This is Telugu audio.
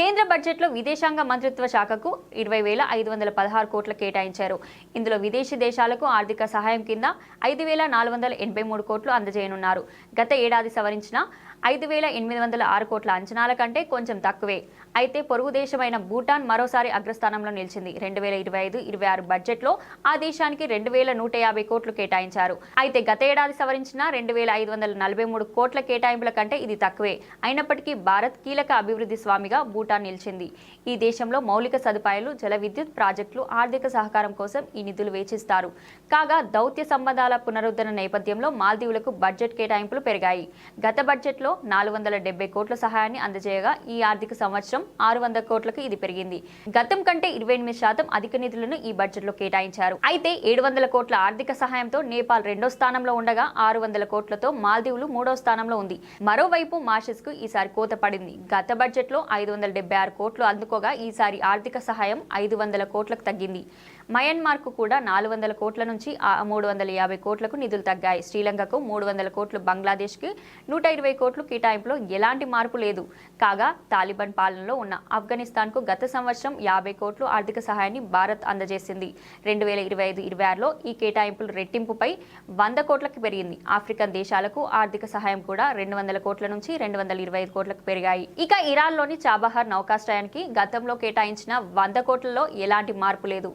కేంద్ర బడ్జెట్లో విదేశాంగ మంత్రిత్వ శాఖకు ఇరవై వేల ఐదు వందల పదహారు కోట్లు కేటాయించారు. ఇందులో విదేశీ దేశాలకు ఆర్థిక సహాయం కింద ఐదు వేల నాలుగు వందల ఎనభై మూడు కోట్లు అందజేయనున్నారు. గత ఏడాది సవరించిన ఐదు వేల ఎనిమిది వందల ఆరు కోట్ల అంచనాల కంటే కొంచెం తక్కువే. అయితే పొరుగు దేశమైన భూటాన్ మరోసారి అగ్రస్థానంలో నిలిచింది. రెండు వేల ఇరవై ఐదు ఇరవై ఆరు బడ్జెట్లో ఆ దేశానికి రెండు వేల నూట యాభై కోట్లు కేటాయించారు. అయితే గత ఏడాది సవరించిన రెండు వేల ఐదు వందల నలభై మూడు కోట్ల కేటాయింపుల కంటే ఇది తక్కువే. అయినప్పటికీ భారత్ కీలక అభివృద్ధి స్వామిగా భూటాన్ నిలిచింది. ఈ దేశంలో మౌలిక సదుపాయాలు జల విద్యుత్ ప్రాజెక్టులు ఆర్థిక సహకారం కోసం ఈ నిధులు వేచిస్తారు. కాగా దౌత్య సంబంధాల పునరుద్ధరణ నేపథ్యంలో మాల్దీవులకు బడ్జెట్ కేటాయింపులు పెరిగాయి. గత బడ్జెట్లో నాలుగు వందల డెబ్బై కోట్ల సహాయాన్ని అందజేయగా ఈ ఆర్థిక సంవత్సరం ఆరు వందల కోట్లకు ఇది పెరిగింది. గతం కంటే ఇరవై ఎనిమిది శాతం అధిక నిధులను ఈ బడ్జెట్లో కేటాయించారు. అయితే ఏడు వందల కోట్ల ఆర్థిక సహాయంతో నేపాల్ రెండో స్థానంలో ఉండగా ఆరు వందల కోట్లతో మాల్దీవులు మూడో స్థానంలో ఉంది. మరోవైపు మాషస్కు ఈసారి కోత పడింది. గత బడ్జెట్లో ఐదు వందల డెబ్బై ఆరు కోట్లు అందుకోగా ఈసారి ఆర్థిక సహాయం ఐదు వందల కోట్లకు తగ్గింది. మయన్మార్కు కూడా నాలుగు వందల కోట్ల నుంచి మూడు వందల యాభై కోట్లకు నిధులు తగ్గాయి. శ్రీలంకకు మూడు వందల కోట్లు బంగ్లాదేశ్కి నూట ఇరవై కోట్లు కేటాయింపులో ఎలాంటి మార్పు లేదు. కాగా తాలిబాన్ పాలనలో ఉన్న ఆఫ్ఘనిస్తాన్కు గత సంవత్సరం యాభై కోట్లు ఆర్థిక సహాయాన్ని భారత్ అందజేసింది. రెండు వేల ఇరవై ఐదు ఇరవై ఆరులో ఈ కేటాయింపులు రెట్టింపుపై వంద కోట్లకు పెరిగింది. ఆఫ్రికన్ దేశాలకు ఆర్థిక సహాయం కూడా రెండు వందల కోట్ల నుంచి రెండు వందల ఇరవై ఐదు కోట్లకు పెరిగాయి. ఇక ఇరాన్లోని చాబహార్ నౌకాశ్రయానికి గతంలో కేటాయించిన వంద కోట్లలో ఎలాంటి మార్పు లేదు.